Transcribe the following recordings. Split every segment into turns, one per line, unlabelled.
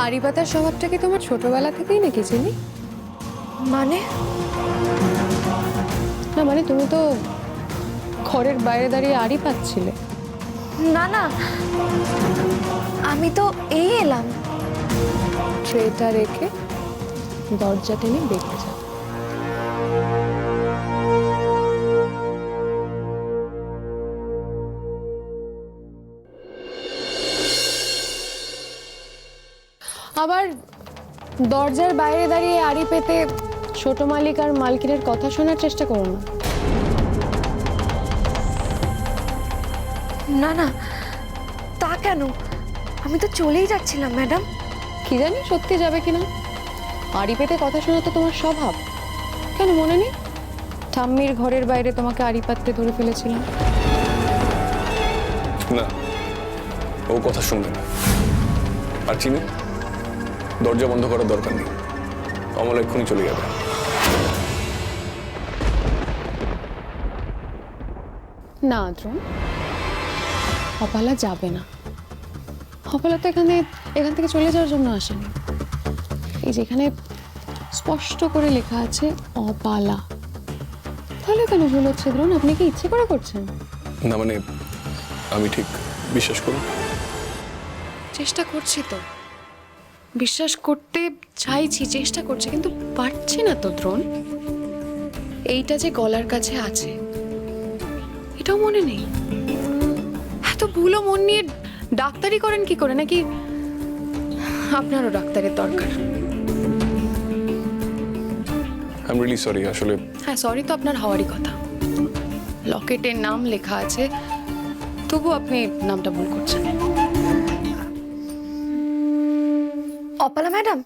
আড়ি পাতার স্বভাবটা কি তোমার ছোটবেলা থেকেই নাকি চিনি?
মানে?
না মানে তুমি তো ঘরের বাইরে দাঁড়িয়ে আড়ি পাচ্ছিলে।
না না। আমি তো এই এলাম।
ট্রেটা রেখে দরজা টেনে বেরিয়ে যাও। আবার দরজার বাইরে দাঁড়িয়ে আড়ি পেতে ছোট মালিক আর মালকিনের কথা শোনার চেষ্টা করো না।
না না তা কেন? আমি তো চলেই যাচ্ছিলাম ম্যাডাম।
কি জানি সত্যি যাবে কিনা আড়ি পেতে কথা শোনা তো তোমার স্বভাব। কেন মনে নেই? ঠাম্মির ঘরের বাইরে তোমাকে আড়ি পাততে ধরে ফেলেছিলাম।
না ও কথা শুনবে না। আর চিনি? দরজা বন্ধ করার দরকার নেই। অমল এক্ষুনি চলে যাবে।
না দ্রোণ অপালা যাবে না। অপালা তো এখানে এখান থেকে চলে যাওয়ার জন্য আসেনি। এই যেখানে স্পষ্ট করে লেখা আছে অপালা। তাহলে কেন ভুল হচ্ছে দ্রোণ আপনি কি ইচ্ছে করে করছেন?
না মানে আমি ঠিক বিশ্বাস করুন
চেষ্টা করছি তো। বিশ্বাস করতে চাইছি চেষ্টা করছি কিন্তু পারছি না তো দ্রোণ। এইটা যে গলার কাছে আছে এটাও মনে নেই। এত ভুলো মন নিয়ে ডাক্তারি করেন কি করে? নাকি আপনারও ডাক্তারের দরকার?
আই এম রিয়েলি সরি আসলে
হ্যাঁ সরি তো আপনার হওয়ারই কথা। লকেটের নাম লেখা আছে তবু আপনি নামটা ভুল করছেন।
অপালা ম্যাডাম?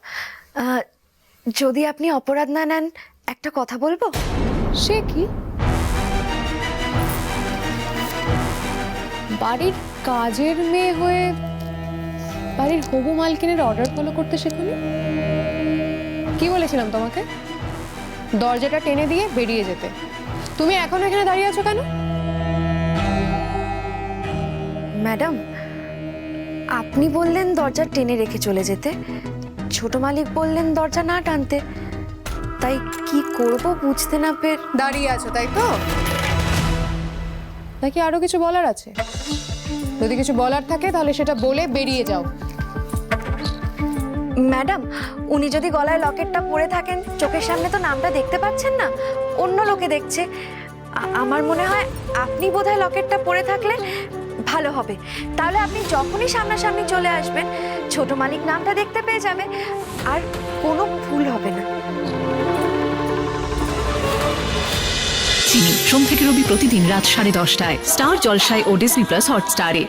যদি আপনি অপরাধ না নেন একটা কথা বলব?
সে কি? বাড়ির কাজের মেয়ে হয়ে বাড়ির হবু মালকিনের অর্ডার ফলো করতে শেখনি? কি বলেছিলাম তোমাকে? দরজাটা টেনে দিয়ে বেরিয়ে যেতে। তুমি এখন এখানে দাঁড়িয়ে আছো কেন?
ম্যাডাম আপনি বললেন দরজা টেনে রেখে চলে যেতে। ছোট মালিক বললেন দরজা না টানতে। তাই কি করব বুঝতে না পের
দাঁড়িয়ে আছো তাই তো? নাকি আরও কিছু বলার আছে? যদি কিছু বলার থাকে তাহলে সেটা বলে বেরিয়ে যাও।
ম্যাডাম উনি যদি গলায় লকেটটা পরে থাকেন চোখের সামনে তো নামটা দেখতে পাচ্ছেন না। অন্য লোকে দেখছে। আমার মনে হয় আপনি বোধহয় লকেটটা পরে থাকলে ভালো হবে। তাহলে আপনি যখনই সামনাসামনি চলে আসবেন, ছোট মালিক নামটা দেখতে পেয়ে যাবে, আর কোনো ভুল হবে না।
সোম থেকে রবি প্রতিদিন রাত সাড়ে দশটায়। স্টার জলসায় ও ডিসনি প্লাস হটস্টারে।